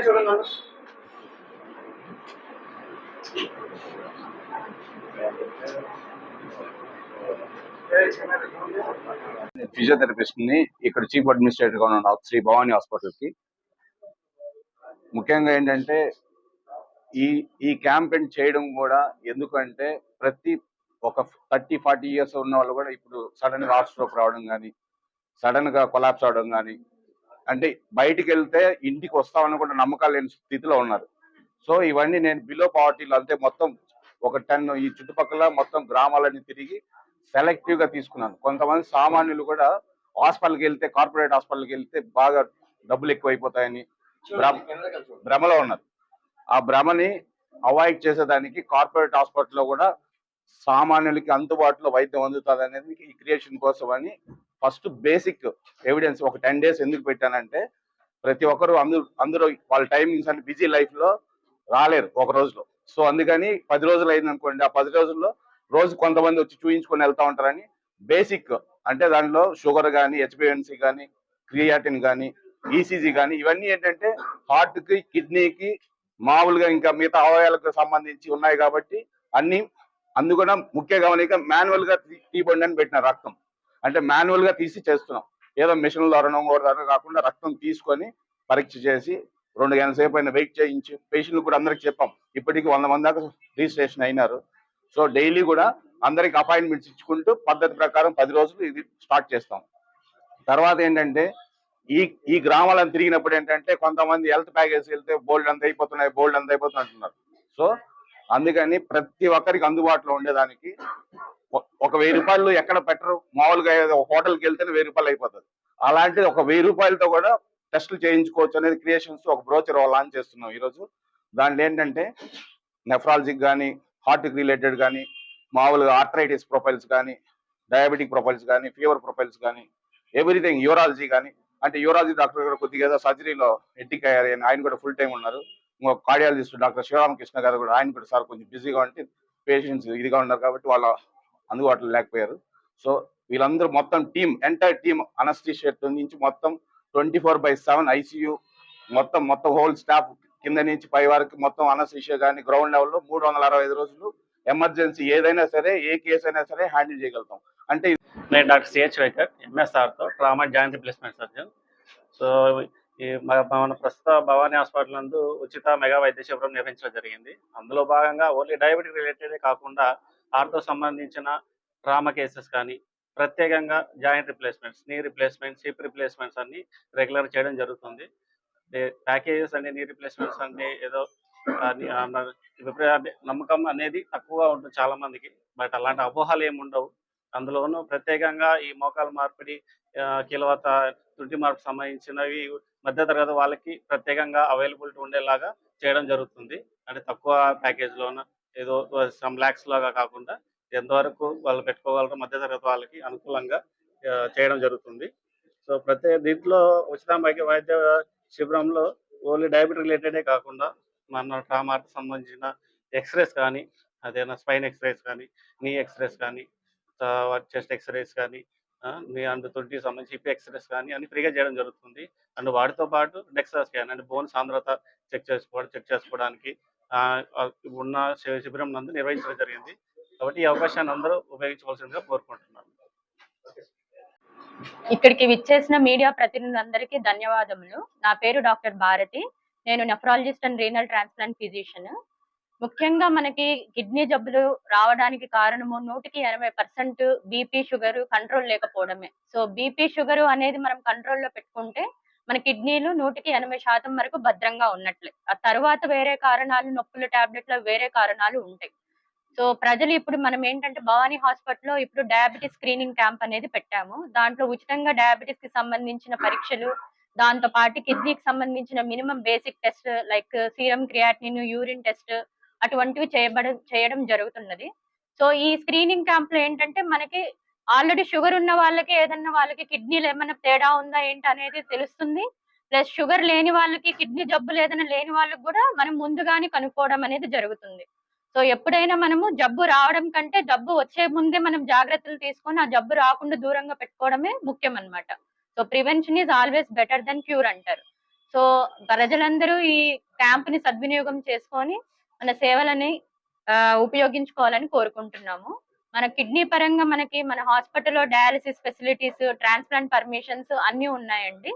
ఉన్నాయి చూడండి ఫిజియోథెరపిస్ట్ని ఇక్కడ చీఫ్ అడ్మినిస్ట్రేటర్గా ఉన్న శ్రీ భవానీ హాస్పిటల్కి ముఖ్యంగా ఏంటంటే ఈ ఈ క్యాంపెయిన్ చేయడం కూడా ఎందుకంటే ప్రతి ఒక థర్టీ ఫార్టీ ఇయర్స్ ఉన్న వాళ్ళు కూడా ఇప్పుడు సడన్గా హార్ట్ స్ట్రోక్ రావడం కానీ సడన్గా కొలాప్స్ అవడం కానీ అంటే బయటికి వెళ్తే ఇంటికి వస్తామని కూడా నమ్మకాలు లేని స్థితిలో ఉన్నారు. సో ఇవన్నీ నేను బిలో పావర్టీలో అంతే మొత్తం ఒక టెన్ ఈ చుట్టుపక్కల మొత్తం గ్రామాలన్నీ తిరిగి సెలెక్టివ్గా తీసుకున్నాను. కొంతమంది సామాన్యులు కూడా హాస్పిటల్కి వెళ్తే కార్పొరేట్ హాస్పిటల్కి వెళ్తే బాగా డబ్బులు ఎక్కువైపోతాయని భ్రమ- భ్రమలో ఉన్నారు. ఆ భ్రమని అవాయిడ్ చేసేదానికి కార్పొరేట్ హాస్పిటల్లో కూడా సామాన్యులకి అందుబాటులో వైద్యం అందుతుంది అనేది ఈ క్రియేషన్ కోసం అని ఫస్ట్ బేసిక్ ఎవిడెన్స్ ఒక టెన్ డేస్ ఎందుకు పెట్టానంటే ప్రతి ఒక్కరు అందరూ అందరూ వాళ్ళ టైమింగ్స్ అంటే బిజీ లైఫ్లో రాలేరు ఒక రోజులో. సో అందుకని పది రోజులు అయింది అనుకోండి ఆ పది రోజుల్లో రోజు కొంతమంది వచ్చి చూయించుకొని వెళ్తా ఉంటారని బేసిక్ అంటే దానిలో షుగర్ కానీ హెచ్బిఎన్సీ కానీ క్రియాటిన్ కానీ ఈసీజీ కానీ ఇవన్నీ ఏంటంటే హార్ట్కి కిడ్నీకి మామూలుగా ఇంకా మిగతా అవయవాలకు సంబంధించి ఉన్నాయి కాబట్టి అన్ని అందు ముఖ్య గమనిక మాన్యువల్గా తీ- అని పెట్టిన రక్తం. అంటే మాన్యువల్గా తీసి చేస్తున్నాం. ఏదో మిషన్ ద్వారా ద్వారా కాకుండా రక్తం తీసుకొని పరీక్ష చేసి రెండు గంటల సేపు అయిన వెయిట్ చేయించి పేషెంట్లు కూడా అందరికి చెప్పాం. ఇప్పటికి వంద మంది దాకా రిజిస్ట్రేషన్ అయినారు. సో డైలీ కూడా అందరికి అపాయింట్మెంట్స్ ఇచ్చుకుంటూ పద్ధతి ప్రకారం పది రోజులు ఇది స్టార్ట్ చేస్తాం. తర్వాత ఏంటంటే ఈ ఈ గ్రామాలను తిరిగినప్పుడు ఏంటంటే కొంతమంది హెల్త్ ప్యాకేజ్ వెళ్తే బోల్డ్ అంత అయిపోతున్నాయి బోల్డ్ అంత అయిపోతున్నాయి అంటున్నారు. సో అందుకని ప్రతి ఒక్కరికి అందుబాటులో ఉండేదానికి ఒక వెయ్యి రూపాయలు ఎక్కడ పెట్టరు? మామూలుగా ఒక హోటల్కి వెళ్తేనే వెయ్యి రూపాయలు అయిపోతుంది. అలాంటిది ఒక వెయ్యి రూపాయలతో కూడా టెస్టులు చేయించుకోవచ్చు అనేది క్రియేషన్స్ ఒక బ్రోచర్ లాంచ్ చేస్తున్నాం ఈరోజు. దాంట్లో ఏంటంటే నెఫ్రాలజిక్ కానీ హార్ట్కి రిలేటెడ్ కానీ మామూలుగా ఆర్థరైటిస్ ప్రొఫైల్స్ కానీ డయాబెటిక్ ప్రొఫైల్స్ కానీ ఫీవర్ ప్రొఫైల్స్ కానీ ఎవ్రీథింగ్ యూరాలజీ కానీ అంటే యూరాలజీ డాక్టర్ గారు కొద్దిగా ఏదో సర్జరీలో ఎట్టిక్ అయ్యారు అని ఆయన కూడా ఫుల్ టైం ఉన్నారు. ఇంకొక కార్డియాలజిస్ట్ డాక్టర్ శివరామకృష్ణ గారు కూడా ఆయన కూడా సార్ కొంచెం బిజీగా ఉంటే పేషెంట్స్ ఇదిగా ఉన్నారు కాబట్టి వాళ్ళ అందుబాటులో లేకపోయారు. సో వీళ్ళందరూ మొత్తం టీం ఎంటైర్ టీమ్ అనస్టిషియట్ నుంచి మొత్తం twenty four by seven ICU మొత్తం మొత్తం హోల్ స్టాఫ్ కింద నుంచి పై వరకు మొత్తం అనస్టిషియా కానీ గ్రౌండ్ లెవెల్లో మూడు వందల అరవై ఐదు రోజులు ఎమర్జెన్సీ ఏదైనా సరే ఏ కేసు అయినా సరే హ్యాండిల్ చేయగలుగుతాం. అంటే నేను doctor CH Venkat ఎంఎస్ఆర్తో trauma joint replacement surgeon. So ఈ మన ప్రస్తుత భవానీ హాస్పిటల్ నందు ఉచిత మెగా వైద్య శిబిరం నిర్వహించడం జరిగింది. అందులో భాగంగా ఓన్లీ డయాబెటిక్ రిలేటెడే కాకుండా హార్ట్తో సంబంధించిన ట్రామా కేసెస్ కానీ ప్రత్యేకంగా joint replacements knee replacements hip replacements అన్ని రెగ్యులర్ చేయడం జరుగుతుంది. ప్యాకేజెస్ అన్ని నీ రిప్లేస్మెంట్స్ అన్ని ఏదో నమ్మకం అనేది తక్కువగా ఉంటుంది చాలా మందికి బట్ అలాంటి అపోహలు ఏమి ఉండవు. అందులోనూ ప్రత్యేకంగా ఈ మోకాల మార్పిడి కీలవత తుటి మార్పు సంబంధించినవి మధ్యతరగతి వాళ్ళకి ప్రత్యేకంగా అవైలబిలిటీ ఉండేలాగా చేయడం జరుగుతుంది. అంటే తక్కువ ప్యాకేజ్లోన ఏదో సమ్ ల్యాక్స్ లాగా కాకుండా ఎంతవరకు వాళ్ళు పెట్టుకోగలరో మధ్యతరగతి వాళ్ళకి అనుకూలంగా చేయడం జరుగుతుంది. సో ప్రతి దీంట్లో ఉచిత వైద్య వైద్య శిబిరంలో ఓన్లీ డయాబెటిక్ రిలేటెడే కాకుండా మన ట్రామాకి సంబంధించిన ఎక్స్రేస్ కానీ అదేనా స్పైన్ ఎక్స్రేస్ కానీ నీ ఎక్స్రేస్ కానీ చెస్ట్ ఎక్స్రేస్ కానీ మీ అండ్ తొట్టి సంబంధించి హిప్ ఎక్స్రేస్ కానీ అన్ని ఫ్రీగా చేయడం జరుగుతుంది. అండ్ వాటితో పాటు డెక్సా స్కాన్ అంటే బోన్ సాంద్రత చెక్ చేసుకోవడం చెక్ చేసుకోవడానికి ఉన్న శిబిరం నందు నిర్వహించడం జరిగింది. కాబట్టి ఈ అవకాశాన్ని అందరూ ఉపయోగించవలసిందిగా కోరుకుంటున్నాను. ఇక్కడికి విచ్చేసిన మీడియా ప్రతినిధులందరికీ ధన్యవాదములు. నా పేరు డాక్టర్ భారతి. నేను nephrologist and renal transplant physician ముఖ్యంగా మనకి కిడ్నీ జబ్బులు రావడానికి కారణము నూటికి ఎనభై పర్సెంట్ బీపీ షుగర్ కంట్రోల్ లేకపోవడమే. సో బీపీ షుగర్ అనేది మనం కంట్రోల్లో పెట్టుకుంటే మన కిడ్నీలు నూటికి ఎనభై శాతం వరకు భద్రంగా ఉన్నట్లే. ఆ తర్వాత వేరే కారణాలు నొప్పుల టాబ్లెట్లు వేరే కారణాలు ఉంటాయి. సో ప్రజలు ఇప్పుడు మనం ఏంటంటే భవానీ హాస్పిటల్లో ఇప్పుడు డయాబెటీస్ స్క్రీనింగ్ క్యాంప్ అనేది పెట్టాము. దాంట్లో ఉచితంగా డయాబెటీస్కి సంబంధించిన పరీక్షలు దాంతో పాటు కిడ్నీకి సంబంధించిన minimum basic test like serum creatinine urine test అటువంటివి చేయబడ చేయడం జరుగుతున్నది. సో ఈ స్క్రీనింగ్ క్యాంప్లో ఏంటంటే మనకి ఆల్రెడీ షుగర్ ఉన్న వాళ్ళకి ఏదన్నా వాళ్ళకి కిడ్నీలు ఏమైనా తేడా ఉందా ఏంటి అనేది తెలుస్తుంది. ప్లస్ షుగర్ లేని వాళ్ళకి కిడ్నీ జబ్బులు ఏదైనా లేని వాళ్ళకి కూడా మనం ముందుగానే కనుక్కోవడం అనేది జరుగుతుంది. సో ఎప్పుడైనా మనము జబ్బు రావడం కంటే జబ్బు వచ్చే ముందే మనం జాగ్రత్తలు తీసుకొని ఆ జబ్బు రాకుండా దూరంగా పెట్టుకోవడమే ముఖ్యం అన్నమాట. So prevention is always better than cure అంటారు. సో ప్రజలందరూ ఈ క్యాంప్ని సద్వినియోగం చేసుకొని మన సేవలని ఆ, ఉపయోగించుకోవాలని కోరుకుంటున్నాము. మన కిడ్నీ పరంగా మనకి మన హాస్పిటల్లో డయాలసిస్ ఫెసిలిటీస్ ట్రాన్స్ప్లాంట్ పర్మిషన్స్ అన్ని ఉన్నాయండి.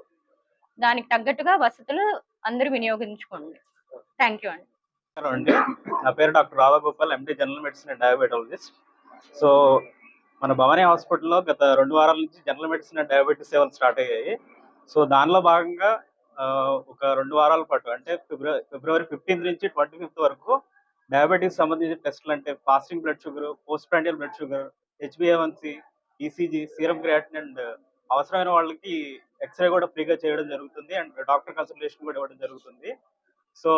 దానికి తగ్గట్టుగా వసతులు అందరూ వినియోగించుకోండి. థ్యాంక్ యూ అండి. అండి నా పేరు doctor Radhagopal MD general medicine and diabetologist. So మన భవానీ హాస్పిటల్లో గత రెండు వారాల నుంచి జనరల్ మెడిసిన్ అండ్ డయాబెటీస్ సేవలు స్టార్ట్ అయ్యాయి. సో దానిలో భాగంగా ఆ, ఒక రెండు వారాల పాటు అంటే ఫిబ్రవరి ఫిబ్రవరి ఫిఫ్టీన్త్ నుంచి ట్వంటీ ఫిఫ్త్ వరకు డయాబెటీస్ సంబంధించిన టెస్టులు అంటే fasting blood sugar post prandial blood sugar హెచ్బిఏవన్సి ECG serum creatine and అవసరమైన వాళ్ళకి ఎక్స్రే కూడా ఫ్రీగా చేయడం జరుగుతుంది అండ్ డాక్టర్ కన్సల్టేషన్ కూడా ఇవ్వడం జరుగుతుంది. సో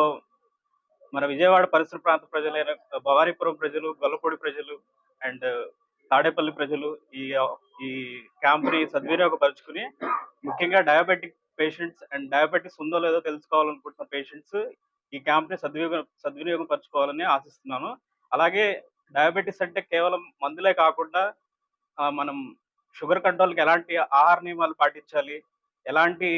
మన విజయవాడ పరిసర ప్రాంత ప్రజలైన భవానీపురం ప్రజలు గొల్లపూడి ప్రజలు అండ్ తాడేపల్లి ప్రజలు ఈ ఈ క్యాంప్ని సద్వినియోగపరుచుకుని ముఖ్యంగా డయాబెటిక్ పేషెంట్స్ అండ్ డయాబెటిస్ ఉందో లేదో తెలుసుకోవాలనుకుంటున్న పేషెంట్స్ ఈ క్యాంప్ని సద్వినియోగం సద్వినియోగం పరచుకోవాలని ఆశిస్తున్నాను. అలాగే డయాబెటిస్ అంటే కేవలం మందులే కాకుండా మనం షుగర్ కంట్రోల్కి ఎలాంటి ఆహార నియమాలు పాటించాలి ఎలాంటి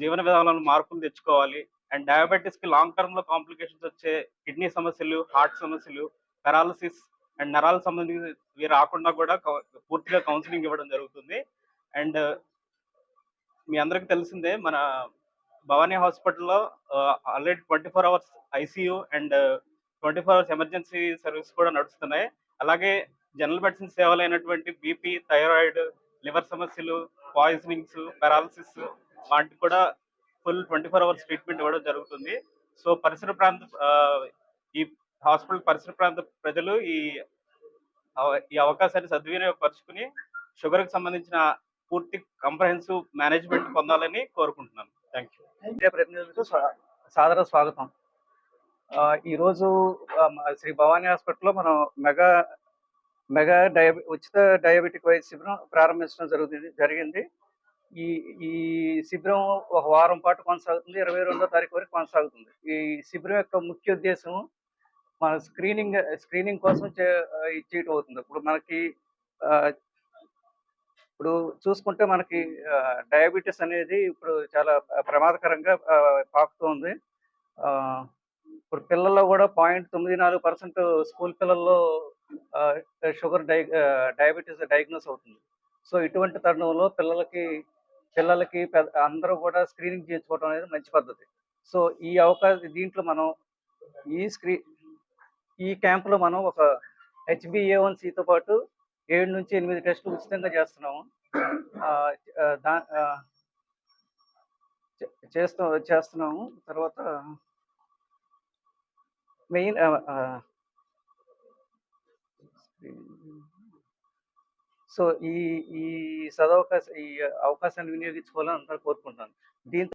జీవన విధానాలను మార్పులు తెచ్చుకోవాలి అండ్ డయాబెటీస్కి లాంగ్ టర్మ్లో కాంప్లికేషన్స్ వచ్చే కిడ్నీ సమస్యలు హార్ట్ సమస్యలు పెరాలసిస్ అండ్ నరాల సంబంధించి రాకుండా కూడా పూర్తిగా కౌన్సిలింగ్ ఇవ్వడం జరుగుతుంది. అండ్ మీ అందరికి తెలిసిందే మన భవానీ హాస్పిటల్లో already twenty four hours ICU and twenty four hours emergency service కూడా నడుస్తున్నాయి. అలాగే జనరల్ మెడిసిన్ అయినటువంటి బీపీ థైరాయిడ్ లివర్ సమస్యలు పాయిజనింగ్స్ పెరాలసిస్ వాటికి కూడా full twenty four hours treatment ఇవ్వడం జరుగుతుంది. సో పరిసర ప్రాంత ఈ హాస్పిటల్ పరిసర ప్రాంత ప్రజలు ఈ అవ- ఈ అవకాశాన్ని సద్వినియోగపరుచుకుని షుగర్కి సంబంధించిన పూర్తి కంప్రహెన్సివ్ మేనేజ్మెంట్ పొందాలని కోరుకుంటున్నాను. థ్యాంక్ యూ మీడియా ప్రతినిధులకు సాదర స్వాగతం. ఆ, ఈరోజు శ్రీ భవానీ హాస్పిటల్లో మనం మెగా మెగా డయాబె ఉచిత డయాబెటిక్ వైద్య శిబిరం ప్రారంభించడం జరుగుతుంది జరిగింది. ఈ ఈ శిబిరం ఒక వారం పాటు కొనసాగుతుంది ఇరవై రెండో తారీఖు వరకు కొనసాగుతుంది. ఈ శిబిరం యొక్క ముఖ్య ఉద్దేశం మన స్క్రీనింగ్ స్క్రీనింగ్ కోసం చే చేయటం అవుతుంది. ఇప్పుడు మనకి ఆ, ఇప్పుడు చూసుకుంటే మనకి డయాబెటీస్ అనేది ఇప్పుడు చాలా ప్రమాదకరంగా పాకుతుంది పాకుతోంది. ఆ, ఇప్పుడు పిల్లల్లో కూడా పాయింట్ తొమ్మిది నాలుగు పర్సెంట్ స్కూల్ పిల్లల్లో షుగర్ డై డయాబెటీస్ డయాగ్నోస్ అవుతుంది. సో ఇటువంటి తరుణంలో పిల్లలకి పిల్లలకి పెద్ద అందరూ కూడా స్క్రీనింగ్ చేయించుకోవడం అనేది మంచి పద్ధతి. సో ఈ అవకాశం దీంట్లో మనం ఈ స్క్రీ ఈ క్యాంపులో మనం ఒక హెచ్బిఏ వన్ సితో పాటు ఏడు నుంచి ఎనిమిది టెస్టులు ఉచితంగా చేస్తున్నాము. దా చేస్తూ చేస్తున్నాము. తర్వాత మెయిన్ సో ఈ ఈ సదవకాశం ఈ అవకాశాన్ని వినియోగించుకోవాలని అందరూ కోరుకుంటున్నాను దీంతో